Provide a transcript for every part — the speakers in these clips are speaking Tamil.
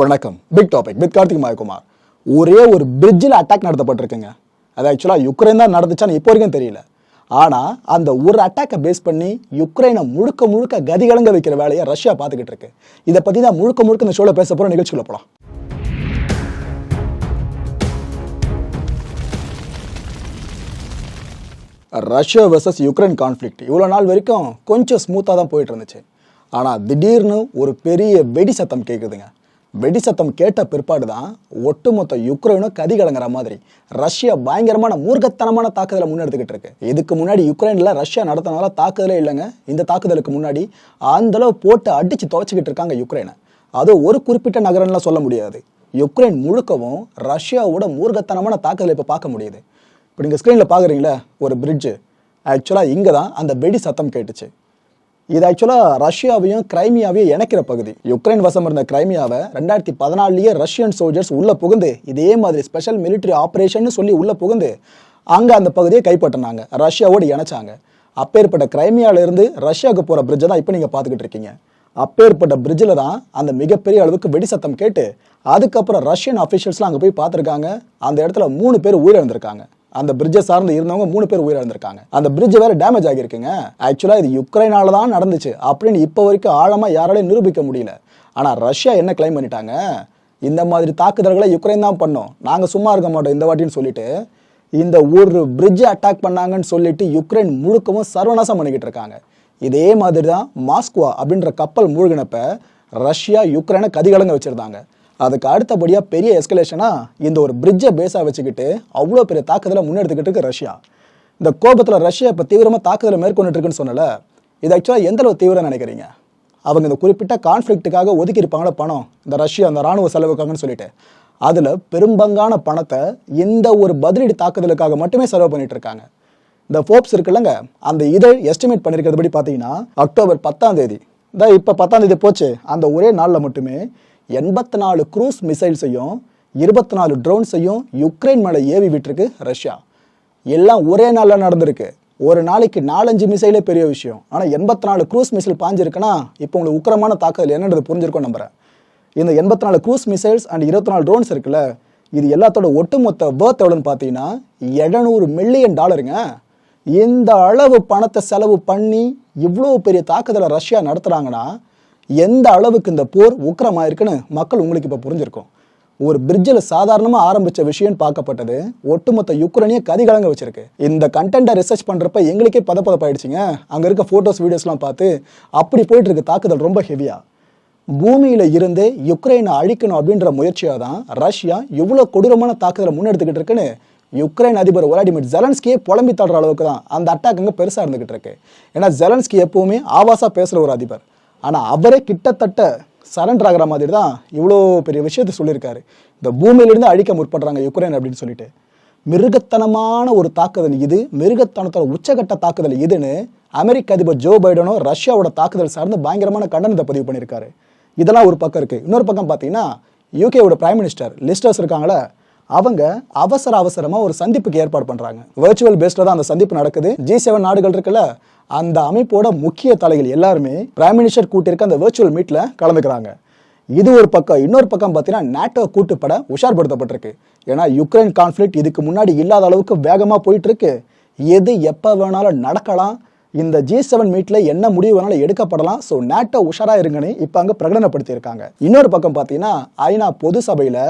வணக்கம். Big topic with Karthik Mayakumar ஒரே ஒரு பிரிட்ஜில் அட்டாக் நடத்தப்பட்டிருக்குங்க. அது ஆக்சுவலாக யுக்ரைன் தான் நடந்துச்சான்னு இப்போ வரைக்கும் தெரியல. ஆனால் அந்த ஒரு அட்டாக்கை பேஸ் பண்ணி யுக்ரைனை முழுக்க முழுக்க கதிகலங்க வைக்கிற வேலையை ரஷ்யா பார்த்துக்கிட்டு இருக்கு. இதை பற்றி தான் முழுக்க முழுக்க இந்த ஷோவில் பேச போகிற நிகழ்ச்சிக்குள்ள போகலாம் ரஷ்யா வெர்சஸ் யுக்ரைன் கான்ஃப்ளிக்ட் இவ்வளோ நாள் வரைக்கும் கொஞ்சம் ஸ்மூத்தாக தான் போயிட்டு இருந்துச்சு. ஆனால் திடீர்னு ஒரு பெரிய வெடி சத்தம் கேட்குதுங்க வெடி சத்தம் கேட்ட பிற்பாடு தான் ஒட்டுமொத்த யுக்ரைனும் கதி கலங்குற மாதிரி ரஷ்யா பயங்கரமான மூர்க்கத்தனமான தாக்குதலை முன்னெடுத்துக்கிட்டு இருக்கு. இதுக்கு முன்னாடி யுக்ரைனில் ரஷ்யா நடத்தினால தாக்குதலே இல்லைங்க. இந்த தாக்குதலுக்கு முன்னாடி அந்த அளவு போட்டு அடிச்சு துவைச்சிக்கிட்டு இருக்காங்க யுக்ரைனை. அது ஒரு குறிப்பிட்ட நகரம்லாம் சொல்ல முடியாது. யுக்ரைன் முழுக்கவும் ரஷ்யாவோட மூர்க்கத்தனமான தாக்குதலை இப்போ பார்க்க முடியுது. இப்போ நீங்கள் ஸ்க்ரீனில் பார்க்குறீங்களா ஒரு பிரிட்ஜு ஆக்சுவலாக இங்கே தான் அந்த வெடி சத்தம் கேட்டுச்சு. இது ஆக்சுவலாக ரஷ்யாவையும் கிரைமியாவையும் இணைக்கிற பகுதி. யுக்ரைன் வசம் இருந்த கிரைமியாவை ரெண்டாயிரத்தி பதினாலுலேயே ரஷ்யன் சோல்ஜர்ஸ் உள்ளே புகுந்து இதே மாதிரி ஸ்பெஷல் மிலிட்டரி ஆப்ரேஷன் சொல்லி உள்ளே புகுந்து அங்கே அந்த பகுதியை கைப்பற்றினாங்க. ரஷ்யாவோடு இணைச்சாங்க. அப்பேற்பட்ட கிரைமியால இருந்து ரஷ்யாவுக்கு போகிற பிரிட்ஜை தான் இப்போ நீங்கள் பார்த்துக்கிட்டு இருக்கீங்க. அப்பேற்பட்ட பிரிட்ஜில் தான் அந்த மிகப்பெரிய அளவுக்கு வெடி சத்தம் கேட்டு அதுக்கப்புறம் ரஷ்யன் அஃபிஷியல்ஸ்லாம் அங்கே போய் பார்த்துருக்காங்க. அந்த இடத்துல மூணு பேர் உயிரிழந்திருக்காங்க. அந்த பிரிட்ஜை சார்ந்து இருந்தவங்க மூணு பேர் உயிரிழந்திருக்காங்க. அந்த பிரிட்ஜ் வேற டேமேஜ் ஆகியிருக்குங்க. ஆக்சுவலாக இது யுக்ரைனால தான் நடந்துச்சு. அப்படின்னு இப்போ வரைக்கும் ஆழமாக யாராலையும் நிரூபிக்க முடியல. ஆனால் ரஷ்யா என்ன கிளைம் பண்ணிட்டாங்க? இந்த மாதிரி தாக்குதல்களை யுக்ரைன் தான் பண்ணோம். நாங்கள் சும்மா இருக்க மாட்டோம் இந்த வாட்டின்னு சொல்லிட்டு இந்த ஒரு பிரிட்ஜை அட்டாக் பண்ணாங்கன்னு சொல்லிட்டு யுக்ரைன் முழுக்கவும் சர்வநாசம் பண்ணிக்கிட்டு இருக்காங்க. இதே மாதிரி தான் மாஸ்குவா அப்படின்ற கப்பல் மூழ்கினப்ப ரஷ்யா யுக்ரைனை கதிகலங்க வச்சிருந்தாங்க. அதுக்கு அடுத்தபடியாக பெரிய எஸ்கலேஷனாக இந்த ஒரு பிரிட்ஜை பேஸாக வச்சுக்கிட்டு அவ்வளோ பெரிய தாக்குதலை முன்னெடுத்துக்கிட்டு இருக்கு ரஷ்யா. இந்த கோபத்தில் ரஷ்யா இப்போ தீவிரமாக தாக்குதலை மேற்கொண்டுட்டு இருக்குன்னு சொன்னல இது ஆக்சுவலாக எந்த அளவு தீவிரம் நினைக்கிறீங்க? அவங்க இந்த குறிப்பிட்ட கான்ஃப்ளிக்ட்டுக்காக ஒதுக்கியிருப்பாங்கள பணம் இந்த ரஷ்யா அந்த ராணுவ செலவுக்காகன்னு சொல்லிட்டு. அதில் பெரும்பங்கான பணத்தை இந்த ஒரு பதிலடி தாக்குதலுக்காக மட்டுமே செலவு பண்ணிட்டு இருக்காங்க. இந்த ஃபோப்ஸ் இருக்குல்லங்க அந்த இதழ் எஸ்டிமேட் பண்ணியிருக்கிறதுபடி பார்த்தீங்கன்னா அக்டோபர் பத்தாம் தேதி. இந்த இப்போ பத்தாம் தேதி போச்சு அந்த ஒரே நாளில் மட்டுமே எண்பத்தி நாலு க்ரூஸ் மிசைல்ஸையும் இருபத்தி நாலு ட்ரோன்ஸையும் யுக்ரைன் மேலே ஏவி விட்டுருக்கு ரஷ்யா. எல்லாம் ஒரே நாளில் நடந்திருக்கு. ஒரு நாளைக்கு நாலஞ்சு மிசைலே பெரிய விஷயம். ஆனால் எண்பத்தி நாலு க்ரூஸ் மிசைல் பாஞ்சிருக்குன்னா இப்போ உங்களுக்கு உக்கரமான தாக்குதல் என்னன்றது புரிஞ்சிருக்கும் நம்புறேன். இந்த எண்பத்தி நாலு க்ரூஸ் மிசைல்ஸ் அண்ட் இருபத்தி நாலு ட்ரோன்ஸ் இருக்குல்ல இது எல்லாத்தோட ஒட்டுமொத்த பேர்த் எவ்வளோன்னு பார்த்தீங்கன்னா எழுநூறு மில்லியன் டாலருங்க இந்த அளவு பணத்தை செலவு பண்ணி இவ்வளோ பெரிய தாக்குதலை ரஷ்யா நடத்துகிறாங்கன்னா எந்த அளவுக்கு இந்த போர் உக்கிரமாக இருக்குன்னு மக்கள் உங்களுக்கு இப்போ புரிஞ்சிருக்கும். ஒரு பிரிட்ஜில் சாதாரணமாக ஆரம்பித்த விஷயம்னு பார்க்கப்பட்டது ஒட்டுமொத்த யுக்ரைனிய கதிகலங்க வச்சிருக்கு. இந்த கண்டென்ட்டை ரிசர்ச் பண்ணுறப்ப எங்களுக்கே பதப்பதப்பாயிடுச்சிங்க. அங்கே இருக்க ஃபோட்டோஸ் வீடியோஸ்லாம் பார்த்து அப்படி போயிட்டு இருக்கு தாக்குதல் ரொம்ப ஹெவியாக பூமியில் இருந்து யுக்ரைனை அழிக்கணும் அப்படின்ற முயற்சியாக தான் ரஷ்யா இவ்வளோ கொடூரமான தாக்குதலை முன்னெடுத்துக்கிட்டு இருக்குன்னு யுக்ரைன் அதிபர் ஒலாடிமிர் ஜெலன்ஸ்கியே புலம்பி தள்ளுற அளவுக்கு தான் அந்த அட்டாக் அங்கே பெருசாக இருந்துகிட்டு இருக்கு. ஏன்னா ஜெலன்ஸ்கி எப்பவுமே ஆபாசா பேசுகிற ஒரு அதிபர். ஆனால் அவரே கிட்டத்தட்ட சரண்டர் ஆகிற மாதிரி தான் இவ்வளோ பெரிய விஷயத்தை சொல்லியிருக்காரு. இந்த பூமியிலிருந்து அழிக்க முற்படுறாங்க யுக்ரைன் அப்படின்னு சொல்லிட்டு. மிருகத்தனமான ஒரு தாக்குதல் இது மிருகத்தனத்தோட உச்சகட்ட தாக்குதல் இதுன்னு அமெரிக்க அதிபர் ஜோ பைடனும் ரஷ்யாவோட தாக்குதல் சார்ந்து பயங்கரமான கண்டனத்தை பதிவு பண்ணியிருக்காரு. இதெல்லாம் ஒரு பக்கம் இருக்குது இன்னொரு பக்கம் பார்த்தீங்கன்னா யூகேவோட பிரைம் மினிஸ்டர் லிஸ்டர்ஸ் இருக்காங்களே அவங்க அவசர அவசரமாக ஒரு சந்திப்புக்கு ஏற்பாடு பண்ணுறாங்க வர்ச்சுவல் பேஸ்டில் தான் அந்த சந்திப்பு நடக்குது. ஜி செவன் நாடுகள் இருக்குல்ல அந்த அமைப்போட முக்கிய தலைகள் எல்லாருமே பிரைம் மினிஸ்டர் கூட்டியிருக்க அந்த வர்ச்சுவல் மீட்டில் கலந்துக்கிறாங்க. இது ஒரு பக்கம் இன்னொரு பக்கம் பார்த்தீங்கன்னா நேட்டோ கூட்டுப்பட உஷார்படுத்தப்பட்டிருக்கு. ஏன்னா யுக்ரைன் கான்ஃப்ளிக் இதுக்கு முன்னாடி இல்லாத அளவுக்கு வேகமாக போயிட்டு இருக்கு எது எப்போ வேணாலும் நடக்கலாம். இந்த ஜி செவன் மீட்டில் என்ன முடிவு வேணாலும் எடுக்கப்படலாம். ஸோ நேட்டோ உஷாராக இருங்கன்னு இப்போ அங்கே பிரகடனப்படுத்தியிருக்காங்க. இன்னொரு பக்கம் பார்த்தீங்கன்னா ஐநா பொது சபையில்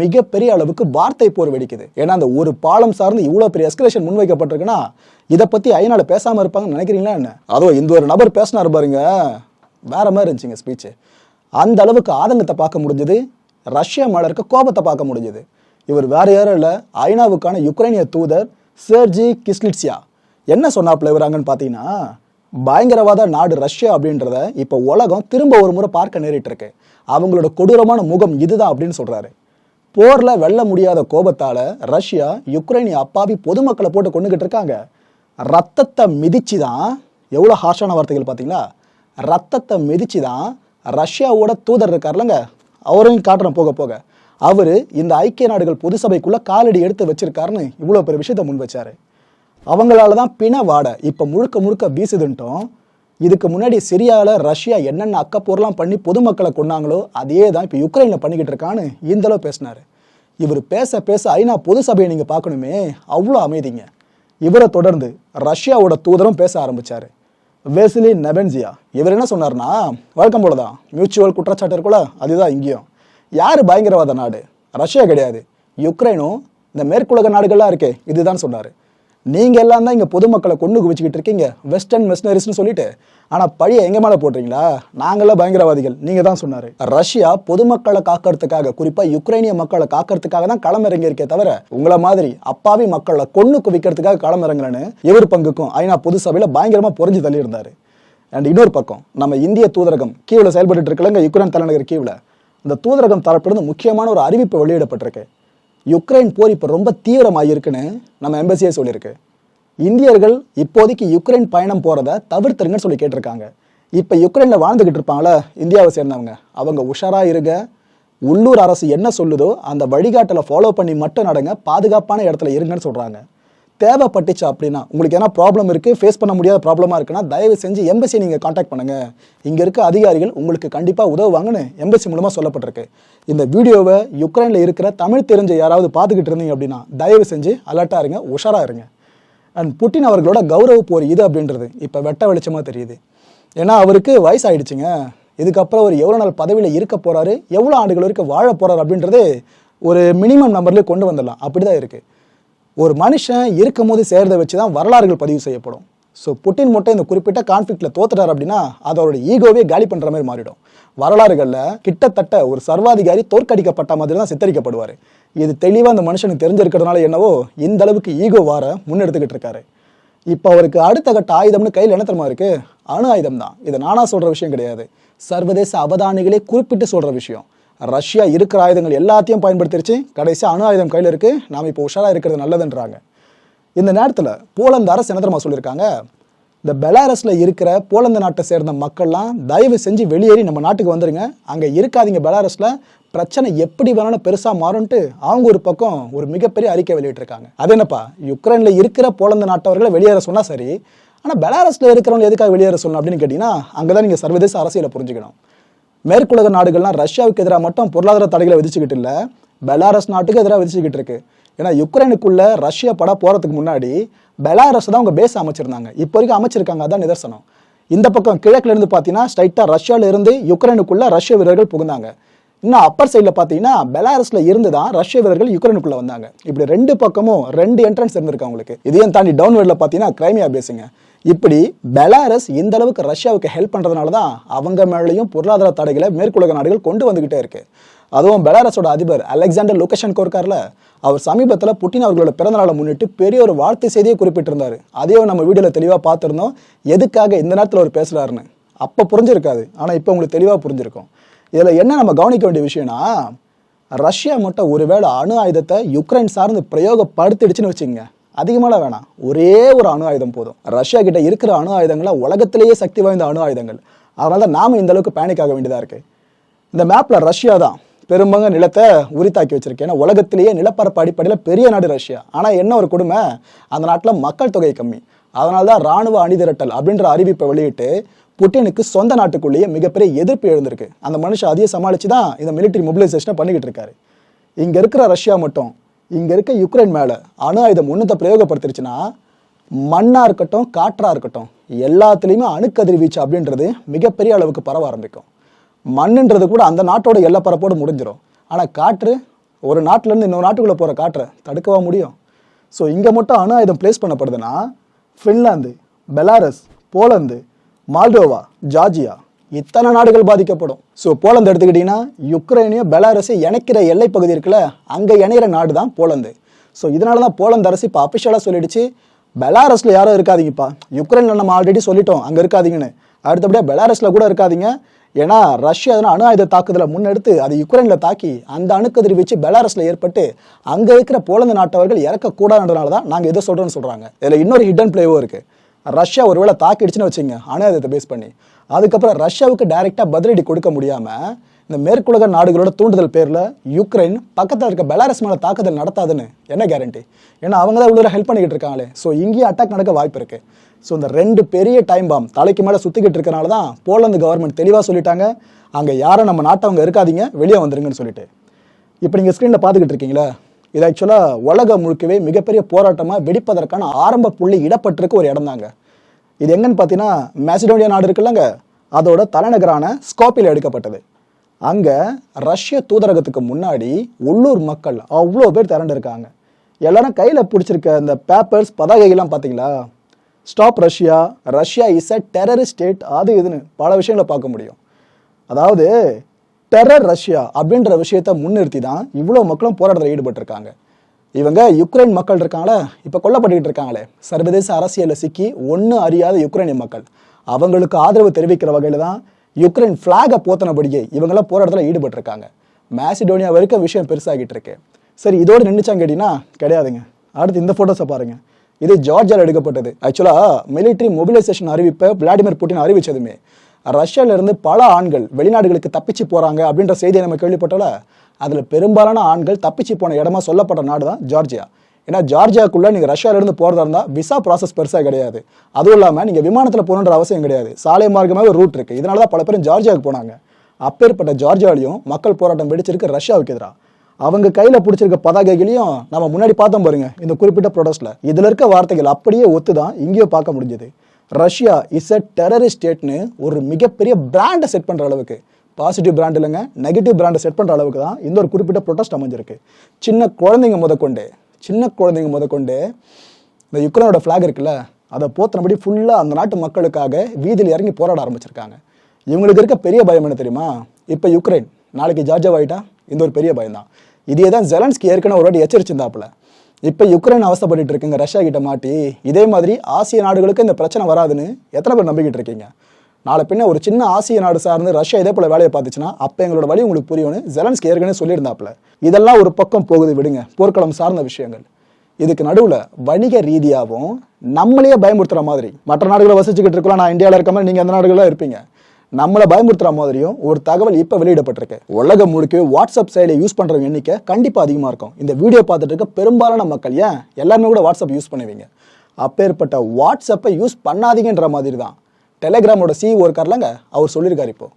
மிகப்பெரிய அளவுக்கு வார்த்தை போர் வெடிக்குது. ஏன்னா அந்த ஒரு பாலம் சார்ந்து இவ்வளோ பெரிய எஸ்கலேஷன் முன்வைக்கப்பட்டிருக்குன்னா இதை பற்றி ஐநாவில் பேசாமல் இருப்பாங்கன்னு நினைக்கிறீங்களா என்ன? அதோ இந்த ஒரு நபர் பேசினார் பாருங்க. வேற மாதிரி இருந்துச்சுங்க ஸ்பீச்சு அந்த அளவுக்கு ஆதங்கத்தை பார்க்க முடிஞ்சது. ரஷ்யா மேல இருக்க கோபத்தை பார்க்க முடிஞ்சது. இவர் வேற யாரும் இல்லை. ஐநாவுக்கான யுக்ரைனிய தூதர் சர்ஜி கிஸ்லிட்சியா என்ன சொன்னாப்புல இவராங்கன்னு பார்த்தீங்கன்னா பயங்கரவாத நாடு ரஷ்யா அப்படின்றத இப்போ உலகம் திரும்ப ஒரு முறை பார்க்க நேரிட்டு இருக்கு அவங்களோட கொடூரமான முகம் இதுதான் அப்படின்னு சொல்றாரு. போரில் வெல்ல முடியாத கோபத்தால் ரஷ்யா யுக்ரைனிய அப்பாவி பொதுமக்களை போட்டு கொண்டுகிட்டு இருக்காங்க. ரத்தத்தை மிதிச்சு தான் எவ்வளோ ஹார்ஷான வார்த்தைகள் பார்த்தீங்களா? ரத்தத்தை மிதிச்சு தான் ரஷ்யாவோட தூதர் இருக்கார்லங்க. அவரையும் காட்டுறோம் போக போக. அவர் இந்த ஐக்கிய நாடுகள் பொது சபைக்குள்ளே காலடி எடுத்து வச்சிருக்காருன்னு இவ்வளோ பெரிய விஷயத்தை முன் வச்சார். அவங்களால தான் பிண வாடை இப்போ முழுக்க முழுக்க வீசுதுன்ட்டும் இதுக்கு முன்னாடி சிரியாவில் ரஷ்யா என்னென்ன அக்கப்போர்லாம் பண்ணி பொதுமக்களை கொன்னாங்களோ அதே தான் இப்போ யுக்ரைனில் பண்ணிக்கிட்டு இருக்கான்னு இந்த அளவு பேசினார். இவர் பேச பேச ஐநா பொது சபையை நீங்கள் பார்க்கணுமே அவ்வளோ அமைதிங்க. இவரை தொடர்ந்து ரஷ்யாவோட தூதரும் பேச ஆரம்பித்தார் வெஸ்லி நெபென்சியா இவர் என்ன சொன்னார்னா வழக்கம் போல தான் மியூச்சுவல் குற்றச்சாட்டு இருக்குல்ல அதுதான் இங்கேயும். யார் பயங்கரவாத நாடு? ரஷ்யா கிடையாது. யுக்ரைனும் இந்த மேற்குலக நாடுகள்லாம் இருக்கே இதுதான் சொன்னார். நீங்கள் எல்லாம் தான் இங்கே பொதுமக்களை கொண்டு குவிச்சிக்கிட்டு இருக்கீங்க. வெஸ்டர்ன் மெஷினரிஸ்னு சொல்லிட்டு. ஆனால் பழிய எங்கே மேலே போடுறீங்களா? நாங்களாம் பயங்கரவாதிகள். நீங்கள் தான் சொன்னார். ரஷ்யா பொதுமக்களை காக்கிறதுக்காக குறிப்பாக யுக்ரைனிய மக்களை காக்கிறதுக்காக தான் களமிறங்கி இருக்கே தவிர உங்களை மாதிரி அப்பாவி மக்களை கொண்டு குவிக்கிறதுக்காக களமிறங்கலன்னு இவர் பங்குக்கும் ஐநா பொது சபையில் பயங்கரமாக பொறிஞ்சு தள்ளியிருந்தார். அண்ட் இன்னொரு பக்கம் நம்ம இந்திய தூதரகம் கீவில் செயல்பட்டு இருக்கலங்க யுக்ரைன் தலைநகர் கீவில் இந்த தூதரகம் தரப்பிலிருந்து முக்கியமான ஒரு அறிவிப்பு வெளியிடப்பட்டிருக்கு. யுக்ரைன் போர் இப்போ ரொம்ப தீவிரமாக இருக்குன்னு நம்ம எம்பசியே சொல்லியிருக்கு. இந்தியர்கள் இப்போதைக்கு யுக்ரைன் பயணம் போகிறத தவிர்த்துருங்கன்னு சொல்லி கேட்டிருக்காங்க. இப்போ யுக்ரைனில் வாழ்ந்துக்கிட்டு இருப்பாங்களே இந்தியாவை சேர்ந்தவங்க அவங்க உஷாராக இருங்க. உள்ளூர் அரசு என்ன சொல்லுதோ அந்த வழிகாட்டலை ஃபாலோ பண்ணி மட்டும் நடங்க பாதுகாப்பான இடத்துல இருங்கன்னு சொல்கிறாங்க தேவைப்பட்டுச்சு அப்படின்னா உங்களுக்கு எதனா ப்ராப்ளம் இருக்குது ஃபேஸ் பண்ண முடியாத ப்ராப்ளமாக இருக்குன்னா தயவு செஞ்சு எம்பசி நீங்கள் காண்டாக்ட் பண்ணுங்கள் இங்கே இருக்க அதிகாரிகள் உங்களுக்கு கண்டிப்பாக உதவுவாங்கன்னு எம்பசி மூலமாக சொல்லப்பட்டிருக்கு. இந்த வீடியோவை யுக்ரைனில் இருக்கிற தமிழ் தெரிஞ்ச யாராவது பார்த்துக்கிட்டு இருந்தீங்க அப்படின்னா தயவு செஞ்சு அலர்ட்டாக இருங்க உஷாராக இருங்க. அண்ட் புட்டின் அவர்களோட கௌரவ போர் இது அப்படின்றது. இப்போ வெட்ட வெளிச்சமாக தெரியுது. ஏன்னா அவருக்கு வயசாயிடுச்சுங்க. இதுக்கப்புறம் அவர் எவ்வளோ நாள் பதவியில் இருக்க போகிறாரு எவ்வளோ ஆண்டுகள் வரைக்கும் வாழ போகிறாரு அப்படின்றது ஒரு மினிமம் நம்பர்லேயே கொண்டு வந்துடலாம். அப்படி தான் இருக்குது ஒரு மனுஷன் இருக்கும் போது சேர்றதை வச்சு தான் வரலாறுகள் பதிவு செய்யப்படும். ஸோ புட்டின் மட்டும் இந்த குறிப்பிட்ட கான்ஃப்ளிக்டில் தோத்துட்டார் அப்படின்னா அது அவரோட ஈகோவே காலி பண்ணுற மாதிரி மாறிடும். வரலாறுகளில் கிட்டத்தட்ட ஒரு சர்வாதிகாரி தோற்கடிக்கப்பட்ட மாதிரி தான் சித்தரிக்கப்படுவார். இது தெளிவாக அந்த மனுஷனுக்கு தெரிஞ்சிருக்கிறதுனால என்னவோ இந்த அளவுக்கு ஈகோ வார முன்னெடுத்துக்கிட்டு இருக்காரு. இப்போ அவருக்கு அடுத்த கட்ட ஆயுதம்னு கையில் என்ன தெரியுமா இருக்கு? அணு ஆயுதம் தான் இது நானா சொல்ற விஷயம் கிடையாது. சர்வதேச அவதானிகளே குறிப்பிட்டு சொல்ற விஷயம். ரஷ்யா இருக்கிற ஆயுதங்கள் எல்லாத்தையும் பயன்படுத்திருச்சு. கடைசி அணு ஆயுதம் கையில் இருக்குது நாம் இப்போ உஷாராக இருக்கிறது நல்லதுன்றாங்க. இந்த நேரத்தில் போலந்து அரசு என்ன தெரியுமா சொல்லியிருக்காங்க? இந்த பெலாரஸில் இருக்கிற போலந்து நாட்டை சேர்ந்த மக்கள்லாம் தயவு செஞ்சு வெளியேறி நம்ம நாட்டுக்கு வந்துருங்க. அங்கே இருக்காதீங்க பெலாரஸில். பிரச்சனை எப்படி வேணாலும் பெருசாக மாறும்ட்டு அவங்க ஒரு பக்கம் ஒரு மிகப்பெரிய அறிக்கை வெளியிட்டிருக்காங்க. அது என்னப்பா? யுக்ரைனில் இருக்கிற போலந்து நாட்டவர்களை வெளியேற சொன்னால் சரி. ஆனால் பெலாரஸில் இருக்கிறவங்க எதுக்காக வெளியேற சொல்லணும் அப்படின்னு கேட்டிங்கன்னா அங்கே தான் நீங்கள் சர்வதேச அரசியலை புரிஞ்சுக்கணும். மேற்குலக நாடுகள்லாம் ரஷ்யாவுக்கு எதிராக மட்டும் பொருளாதார தடைகளை விதிச்சுக்கிட்டு இல்லை. பெலாரஸ் நாட்டுக்கு எதிராக விதிச்சுக்கிட்டு இருக்கு. ஏன்னா யுக்ரைனுக்குள்ள ரஷ்யா படம் போகிறதுக்கு முன்னாடி பெலாரஸ் தான் அவங்க பேஸ் அமைச்சிருந்தாங்க. இப்போ வரைக்கும் அமைச்சிருக்காங்க. அதான் நிதர்சனம். இந்த பக்கம் கிழக்குல இருந்து பார்த்தீங்கன்னா ஸ்ட்ரைட்டாக ரஷ்யாவில இருந்து யுக்ரைனுக்குள்ள ரஷ்ய வீரர்கள் புகுந்தாங்க. இன்னும் அப்பர் சைடில் பார்த்தீங்கன்னா பெலாரஸில் இருந்து தான் ரஷ்ய வீரர்கள் யுக்ரைனுக்குள்ளே வந்தாங்க. இப்படி ரெண்டு பக்கமும் ரெண்டு என்ட்ரன்ஸ் இருந்திருக்கு அவங்களுக்கு. இதையும் தாண்டி டவுன்வேர்டில் பார்த்தீங்கன்னா கிரைமியா பேசுங்க இப்படி பெலாரஸ் இந்த அளவுக்கு ரஷ்யாவுக்கு ஹெல்ப் பண்றதுனால தான் அவங்க மேலேயும் பொருளாதார தடைகளை மேற்குலக நாடுகள் கொண்டு வந்துகிட்டே இருக்கு. அதுவும் பெலாரஸோட அதிபர் அலெக்சாண்டர் லொகேஷன் இருக்கார்ல அவர் சமீபத்தில் புட்டின் அவர்களோட பிறந்தநாளை முன்னிட்டு பெரிய ஒரு வாழ்த்து செய்தியை குறிப்பிட்டிருந்தாரு. அதையும் நம்ம வீடியோவில் தெளிவாக பார்த்துருந்தோம். எதுக்காக இந்த நேரத்தில் அவர் பேசுறாருன்னு. அப்போ புரிஞ்சிருக்காது. ஆனால் இப்போ உங்களுக்கு தெளிவாக புரிஞ்சிருக்கும். இதில் என்ன நம்ம கவனிக்க வேண்டிய விஷயம்னா ரஷ்யா மட்டும் ஒருவேளை அணு ஆயுதத்தை யுக்ரைன் சார்ந்து பிரயோகப்படுத்திடுச்சுன்னு வச்சுங்க அதிகமாலாம் வேணாம். ஒரே ஒரு அணு ஆயுதம் போதும். ரஷ்யா கிட்ட இருக்கிற அணு ஆயுதங்களை உலகத்திலேயே சக்தி வாய்ந்த அணு ஆயுதங்கள். அதனால தான் நாம இந்த அளவுக்கு பேனிக் ஆக வேண்டியதா இருக்கு. இந்த மேப்ல ரஷ்யா தான் பெரும்பங்க நிலத்தை உரித்தாக்கி வச்சிருக்கு. ஏன்னா உலகத்திலேயே நிலப்பரப்பு அடிப்படையில் பெரிய நாடு ரஷ்யா. ஆனால் என்ன ஒரு கொடுமை? அந்த நாட்டில் மக்கள் தொகை கம்மி. அதனால தான் ராணுவ அணிதிரட்டல் அப்படின்ற அறிவிப்பை வெளியிட்டு புட்டினுக்கு சொந்த நாட்டுக்குள்ளேயே மிகப்பெரிய எதிர்ப்பு எழுந்திருக்கு. அந்த மனுஷன் அதையே சமாளிச்சு தான் இந்த மிலிட்டரி மொபிலைசேஷனை பண்ணிக்கிட்டு இருக்காரு. இங்க இருக்கிற ரஷ்யா மட்டும் இங்கே இருக்க யுக்ரைன் மேலே அணு ஆயுதம் ஒன்றத்தை பிரயோகப்படுத்திருச்சுன்னா மண்ணாக இருக்கட்டும் காற்றாக இருக்கட்டும் எல்லாத்துலேயுமே அணுக்கதிர்வீச்சு அப்படின்றது மிகப்பெரிய அளவுக்கு பரவ ஆரம்பிக்கும். மண்ணுன்றது கூட அந்த நாட்டோட எல்லப்பரப்போடு முடிஞ்சிடும் ஆனால் காற்று ஒரு நாட்டிலேருந்து இன்னொரு நாட்டுக்குள்ளே போகிற காற்றை தடுக்கவா முடியும்? ஸோ இங்கே மட்டும் அணு ஆயுதம் place பண்ணப்படுதுன்னா Finland Belarus Poland Moldova Georgia இத்தனை நாடுகள் பாதிக்கப்படும். ஸோ போலந்து எடுத்துக்கிட்டிங்கன்னா யுக்ரைனையும் பெலாரஸையும் இணைக்கிற எல்லை பகுதி இருக்குல்ல அங்கே இணையிற நாடு தான் போலந்து. ஸோ இதனால தான் போலந்து அரசு இப்போ அஃபிஷியலாக சொல்லிடுச்சு. பெலாரஸில் யாரும் இருக்காதீங்கப்பா. யுக்ரைனில் நம்ம ஆல்ரெடி சொல்லிட்டோம் அங்கே இருக்காதீங்கன்னு. அடுத்தபடியாக பெலாரஸில் கூட இருக்காதீங்க. ஏன்னா ரஷ்யா அதனால் அணு ஆயுத தாக்குதலை முன்னெடுத்து அது யுக்ரைனில் தாக்கி அந்த அணுக்கதிர் வச்சு பெலாரஸில் ஏற்பட்டு அங்கே இருக்கிற போலந்து நாட்டவர்கள் இறக்கக்கூடாதுன்றனால தான் நாங்கள் எதை சொல்கிறோன்னு சொல்கிறாங்க இதில் இன்னொரு ஹிடன் பிளேவும் இருக்குது ரஷ்யா ஒருவேளை தாக்கிடுச்சுன்னு வச்சுங்க அணு ஆயுதத்தை பேஸ் பண்ணி. அதுக்கப்புறம் ரஷ்யாவுக்கு டைரெக்டாக பதிலடி கொடுக்க முடியாமல் இந்த மேற்குலக நாடுகளோட தூண்டுதல் பேரில் யுக்ரைன் பக்கத்தில் இருக்க பெலாரஸ் மேலே தாக்குதல் நடத்தாதுன்னு என்ன கேரண்டி ஏன்னா அவங்க தான் இவ்வளோ ஹெல்ப் பண்ணிக்கிட்டு இருக்காங்களே. ஸோ இங்கேயும் அட்டாக் நடக்க வாய்ப்பு இருக்குது ஸோ இந்த ரெண்டு பெரிய டைம் பாம் தலைக்கு மேலே சுற்றிக்கிட்டு இருக்கனால தான் போலந்து கவர்மெண்ட் தெளிவாக சொல்லிட்டாங்க. அங்கே யாரும் நம்ம நாட்டவங்க இருக்காதீங்க வெளியே வந்துருங்கன்னு சொல்லிட்டு. இப்போ நீங்கள் ஸ்க்ரீனில் பார்த்துக்கிட்டு இருக்கீங்களா? இது ஆக்சுவலாக உலகம் முழுக்கவே மிகப்பெரிய போராட்டமாக வெடிப்பதற்கான ஆரம்ப புள்ளி இடப்பட்டிருக்க ஒரு இடம் தாங்க இது எங்கன்னு பார்த்தீங்கன்னா மேசிடோனியா நாடு இருக்குல்லங்க. அதோட தலைநகரான ஸ்காப்பியில் எடுக்கப்பட்டது. அங்கே ரஷ்ய தூதரகத்துக்கு முன்னாடி உள்ளூர் மக்கள் அவ்வளோ பேர் திரண்டிருக்காங்க. எல்லாரும் கையில் பிடிச்சிருக்க இந்த பேப்பர்ஸ் பதாகைகள்லாம் பார்த்தீங்களா? Stop Russia Russia is a terrorist state அது இதுன்னு பல விஷயங்களை பார்க்க முடியும். அதாவது டெரர் ரஷ்யா அப்படின்ற விஷயத்தை முன்னிறுத்தி தான் இவ்வளோ மக்களும் போராட்டத்தில் ஈடுபட்டிருக்காங்க. இவங்க யுக்ரைன் மக்கள் இருக்காங்களே இப்போ கொல்லப்பட்டுக்கிட்டு இருக்காங்களே. சர்வதேச அரசியலில் சிக்கி ஒன்றும் அறியாத யுக்ரைனிய மக்கள். அவங்களுக்கு ஆதரவு தெரிவிக்கிற வகையில் தான் யுக்ரைன் ஃப்ளாகை போத்தனபடியே இவங்கெல்லாம் போராட்டத்தில் ஈடுபட்டிருக்காங்க. மேசிடோனியா வரைக்கும் விஷயம் பெருசாகிட்டு இருக்கு. சரி இதோடு நின்றுச்சாங்க கேட்டிங்கன்னா கிடையாதுங்க. அடுத்து இந்த ஃபோட்டோஸை பாருங்க. இது ஜார்ஜியால் எடுக்கப்பட்டது. ஆக்சுவலாக மிலிட்ரி மொபிலைசேஷன் அறிவிப்பை விளாடிமிர் புட்டின் அறிவிச்சதுமே. ரஷ்யாவிலிருந்து பல ஆண்கள் வெளிநாடுகளுக்கு தப்பிச்சு போகிறாங்க அப்படின்ற செய்தியை நம்ம கேள்விப்பட்டால அதில் பெரும்பாலான ஆண்கள் தப்பிச்சு போன இடமா சொல்லப்பட்ட நாடு தான் ஜார்ஜியா. ஏன்னா ஜார்ஜியாக்குள்ளே நீங்கள் ரஷ்யாவிலேருந்து போகிறதா இருந்தால் விசா ப்ராசஸ் பெருசாக கிடையாது. அதுவும் இல்லாமல் நீங்கள் விமானத்தில் போகணுன்ற அவசியம் கிடையாது. சாலை மார்க்கமாக ரூட் இருக்குது இதனால தான் பல பேரும் ஜார்ஜியாவுக்கு போனாங்க. அப்பேற்பட்ட ஜார்ஜியாலையும் மக்கள் போராட்டம் வெடிச்சிருக்கு ரஷ்யாவுக்கு எதிராக அவங்க கையில் பிடிச்சிருக்க பதாகைகளையும் நம்ம முன்னாடி பார்த்தோம் பாருங்க இந்த குறிப்பிட்ட ப்ரொடக்ட்ல இதில் இருக்க வார்த்தைகள் அப்படியே ஒத்து தான் இங்கேயோ பார்க்க முடிஞ்சது. ரஷ்யா இஸ் அ டெரரிஸ்ட் ஸ்டேட்னு ஒரு மிகப்பெரிய பிராண்டை செட் பண்ணுற அளவுக்கு. பாசிட்டிவ் பிராண்ட் இல்லைங்க. நெகட்டிவ் பிராண்டை செட் பண்ணுற அளவுக்கு தான் இந்த ஒரு குறிப்பிட்ட ப்ரொடெஸ்ட் அமைஞ்சிருக்கு. சின்ன குழந்தைங்க முதற்கொண்டு சின்ன குழந்தைங்க முதற்கொண்டு இந்த யுக்ரைனோட ஃப்ளாக் இருக்குல்ல அதை போத்தினபடி ஃபுல்லாக அந்த நாட்டு மக்களுக்காக வீதியில் இறங்கி போராட ஆரம்பிச்சிருக்காங்க. இவங்களுக்கு இருக்க பெரிய பயம் என்ன தெரியுமா? இப்போ யுக்ரைன் நாளைக்கு ஜார்ஜா ஆகிட்டா இந்த ஒரு பெரிய பயம் தான். இதே தான் ஜெலன்ஸ்கி ஏற்கனவே ஒரு வாட்டி எச்சரிச்சிருந்தாப்புல. இப்போ யுக்ரைன் அவசப்பட்டு இருக்குங்க ரஷ்யா கிட்ட மாட்டி இதே மாதிரி ஆசிய நாடுகளுக்கு இந்த பிரச்சனை வராதுன்னு எத்தனை பேர் நம்பிக்கிட்டு இருக்கீங்க? நாளை பின்ன ஒரு சின்ன ஆசிய நாடு சார்ந்து ரஷ்யா இதே போல வேலையை பார்த்துச்சுன்னா அப்போ எங்களோட வழி உங்களுக்கு புரியும்னு ஜெலன்ஸ்கி ஏற்கனவே சொல்லியிருந்தாப்புல. இதெல்லாம் ஒரு பக்கம் போகுது விடுங்க. போர்க்களம் சார்ந்த விஷயங்கள். இதுக்கு நடுவில் வணிக ரீதியாகவும் நம்மளையே பயமுறுத்துற மாதிரி மற்ற நாடுகளை வசிச்சுக்கிட்டு இருக்கலாம் நான் இந்தியாவில் இருக்க மாதிரி நீங்கள் அந்த நாடுகளில் இருப்பீங்க. நம்மளை பயமுறுத்துற மாதிரியும் ஒரு தகவல் இப்போ வெளியிடப்பட்டிருக்கு. உலகம் முழுக்க வாட்ஸ்அப் செயலியை யூஸ் பண்ணுறவங்க எண்ணிக்கை கண்டிப்பாக அதிகமாக இருக்கும். இந்த வீடியோ பார்த்துட்டு இருக்க பெரும்பாலான மக்கள் ஏன்? எல்லாருமே கூட வாட்ஸ்அப் யூஸ் பண்ணுவீங்க. அப்பேற்பட்ட வாட்ஸ்அப்பை யூஸ் பண்ணாதீங்கன்ற மாதிரி தான் டெலிகிராமோட சிஇஓ இருக்கார்லங்க அவர் சொல்லியிருக்காரு இப்போது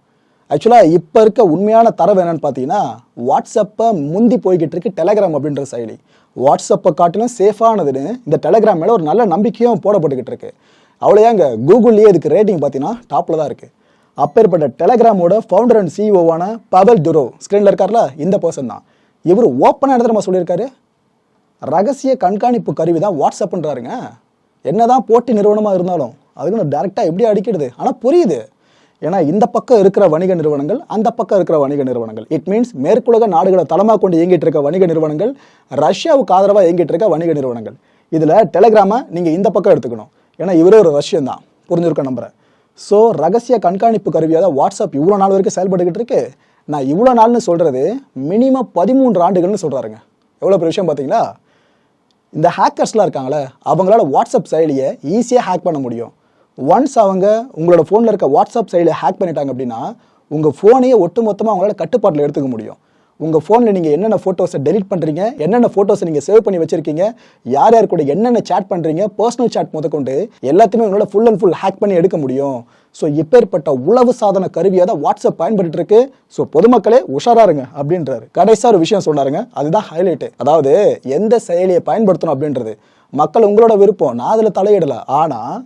ஆக்சுவலாக இப்போ இருக்க உண்மையான தரவு என்னென்னு பார்த்தீங்கன்னா வாட்ஸ்அப்பை முந்தி போய்கிட்டு இருக்கு டெலகிராம் அப்படின்ற செயலி. வாட்ஸ்அப்பை காட்டிலும் சேஃபானதுன்னு இந்த டெலகிராம் மேலே ஒரு நல்ல நம்பிக்கையும் போடப்பட்டுக்கிட்டு இருக்கு. அவ்வளோ ஏங்க கூகுள்லேயே இதுக்கு ரேட்டிங் பார்த்தீங்கன்னா டாப்பில் தான் இருக்குது அப்பேற்பட்ட டெலகிராமோட ஃபவுண்டர் அண்ட் சிஇஓவான பவல் துரோ ஸ்க்ரீனில் இருக்கார்ல இந்த பர்சன் தான். இவர் ஓப்பனாக இடத்துல நம்ம சொல்லியிருக்காரு? ரகசிய கண்காணிப்பு கருவி தான் வாட்ஸ்அப்ன்றாருங்க என்னதான் போட்டி நிறுவனமாக இருந்தாலும் அதுக்குன்னு டேரெக்டாக எப்படி அடிக்கிடுது ஆனால் புரியுது. ஏன்னா இந்த பக்கம் இருக்கிற வணிக நிறுவனங்கள் அந்த பக்கம் இருக்கிற வணிக நிறுவனங்கள். இட் மீன்ஸ் மேற்குலக நாடுகளை தளமாக கொண்டு இயங்கிட்டு இருக்க வணிக நிறுவனங்கள் ரஷ்யாவுக்கு ஆதரவாக இயங்கிட்டு இருக்க வணிக நிறுவனங்கள். இதில் டெலகிராமை நீங்கள் இந்த பக்கம் எடுத்துக்கணும். ஏன்னா இவரே ஒரு ரஷ்யன் தான். புரிஞ்சிருக்க நம்புறேன். ஸோ ரகசிய கண்காணிப்பு கருவியாக தான் வாட்ஸ்அப் இவ்வளோ நாள் வரைக்கும் செயல்பட்டுக்கிட்டு இருக்கு. நான் இவ்வளோ நாள்னு சொல்கிறது மினிமம் பதிமூன்று ஆண்டுகள்னு சொல்கிறாருங்க எவ்வளோ பெரிய விஷயம் பார்த்தீங்களா இந்த ஹேக்கர்ஸ்லாம் இருக்காங்களே அவங்களால வாட்ஸ்அப் செயலியை ஈஸியாக ஹேக் பண்ண முடியும். ஒன்ஸ் அவங்க உங்களோட ஃபோனில் இருக்க வாட்ஸ்அப் செயலியை ஹேக் பண்ணிட்டாங்க அப்படின்னா உங்கள் ஃபோனையே ஒட்டுமொத்தமாக அவங்களால கட்டுப்பாட்டில் எடுத்துக்க முடியும். உங்கள் ஃபோனில் நீங்கள் என்னென்ன ஃபோட்டோஸை டெலிட் பண்ணுறீங்க என்னென்ன ஃபோட்டோஸை நீங்கள் சேவ் பண்ணி வச்சுருக்கீங்க யார் யார் கூட என்னென்ன சேட் பண்ணுறீங்க பர்சனல் சேட் முதற்கொண்டு எல்லாத்தையுமே உங்களால் ஃபுல் அண்ட் ஃபுல் ஹேக் பண்ணி எடுக்க முடியும். ஸோ இப்பேற்பட்ட உளவு சாதன கருவியாக தான் வாட்ஸ்அப் பயன்பட்டு இருக்கு. ஸோ பொதுமக்களே உஷாராக இருங்க அப்படின்றாரு. கடைசியாக ஒரு விஷயம் சொன்னாருங்க அதுதான் ஹைலைட்டு அதாவது எந்த செயலியை பயன்படுத்தணும் அப்படின்றது. மக்கள் உங்களோட விருப்பம். நான் அதில் தலையிடலை. ஆனால்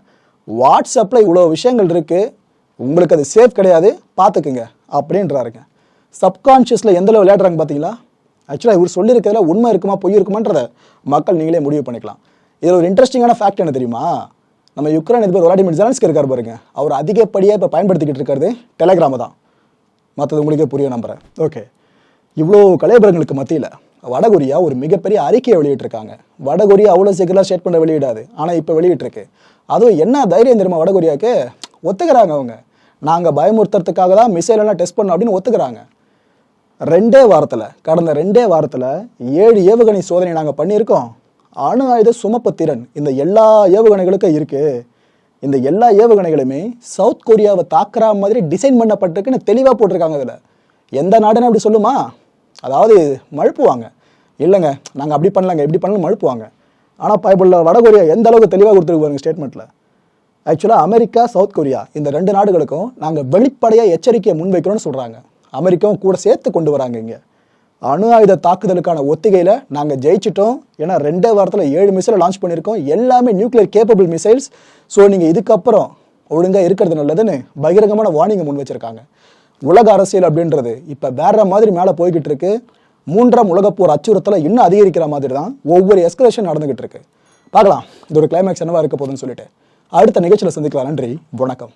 வாட்ஸ்அப்பில் இவ்வளோ விஷயங்கள் இருக்குது உங்களுக்கு அது சேஃப் கிடையாது. பார்த்துக்குங்க. அப்படின்றாருங்க. சப்கான்ஷியஸில் எந்தளவு விளையாடுறாங்க பார்த்தீங்களா? ஆக்சுவலாக இவர் சொல்லியிருக்கிறதுல உண்மை இருக்குமா பொய் இருக்குமான்றத மக்கள் நீங்களே முடிவு பண்ணிக்கலாம். இதில் ஒரு இன்ட்ரெஸ்டிங்கான ஃபேக்ட் என்ன தெரியுமா? நம்ம யுக்ரைன் அதிபர் விளாடிமிர் ஜெலன்ஸ்கி இருக்கார் பாருங்க. அவர் அதிகப்படியாக இப்போ பயன்படுத்திக்கிட்டு இருக்கிறது டெலகிராம தான். மற்றது உங்களுக்கே புரியும் நம்புகிறேன் ஓகே இவ்வளோ கலைபரங்களுக்கு மத்தியில் வடகொரியா ஒரு மிகப்பெரிய அறிக்கையை வெளியிட்டிருக்காங்க. வடகொரியா அவ்வளோ சீக்கிரம் ஸ்டேட்மெண்ட்டை வெளியிடாது. ஆனால் இப்போ வெளியிட்டிருக்கு. அதுவும் என்ன தைரியம் தெரியுமா வடகொரியாவுக்கு? ஒத்துக்கிறாங்க அவங்க. நாங்கள் பயமுறுத்துறதுக்காக தான் மிசைல் டெஸ்ட் பண்ணோம் அப்படின்னு ஒத்துக்கிறாங்க. ரெண்டே வாரத்தில் கடந்த ரெண்டே வாரத்தில் ஏழு ஏவுகணை சோதனை நாங்கள் பண்ணியிருக்கோம். அணு ஆயுத சுமப்பு திறன் இந்த எல்லா ஏவுகணைகளுக்கும் இருக்குது இந்த எல்லா ஏவுகணைகளுமே சவுத் கொரியாவை தாக்குற மாதிரி டிசைன் பண்ணப்பட்டிருக்குன்னு தெளிவாக போட்டிருக்காங்க இதில். எந்த நாடுன்னு அப்படி சொல்லுமா? அதாவது மழுப்புவாங்க. இல்லைங்க நாங்கள் அப்படி பண்ணலங்க இப்படி பண்ணலாம் மழுப்புவாங்க. ஆனால் பைபிளில் வடகொரியா எந்த அளவுக்கு தெளிவாக கொடுத்துருக்கு பாருங்க ஸ்டேட்மெண்ட்டில் ஆக்சுவலாக அமெரிக்கா சவுத் கொரியா இந்த ரெண்டு நாடுகளுக்கும் நாங்கள் வெளிப்படையாக எச்சரிக்கையை முன்வைக்கிறோம்னு சொல்கிறாங்க அமெரிக்காவும் கூட சேர்த்து கொண்டு வராங்க இங்கே. அணு ஆயுத தாக்குதலுக்கான ஒத்திகையில் நாங்கள் ஜெயிச்சிட்டோம். ஏன்னா ரெண்டே வாரத்தில் ஏழு மிசைலை லான்ச் பண்ணியிருக்கோம். எல்லாமே நியூக்ளியர் கேப்பபிள் மிசைல்ஸ் ஸோ நீங்கள் இதுக்கப்புறம் ஒழுங்காக இருக்கிறது நல்லதுன்னு பகிரங்கமான வார்னிங்கை முன் வச்சிருக்காங்க உலக அரசியல் அப்படின்றது இப்போ வேற மாதிரி மேலே போய்கிட்டு இருக்கு. மூன்றாம் உலகப்போர் அச்சுறுத்தலை இன்னும் அதிகரிக்கிற மாதிரி தான் ஒவ்வொரு எஸ்கலேஷன் நடந்துகிட்டு இருக்கு. பார்க்கலாம். இது ஒரு கிளைமேக்ஸ் என்னவா இருக்க போகுதுன்னு சொல்லிட்டு. அடுத்த நிகழ்ச்சியில் சந்திக்கலாம். நன்றி. வணக்கம்.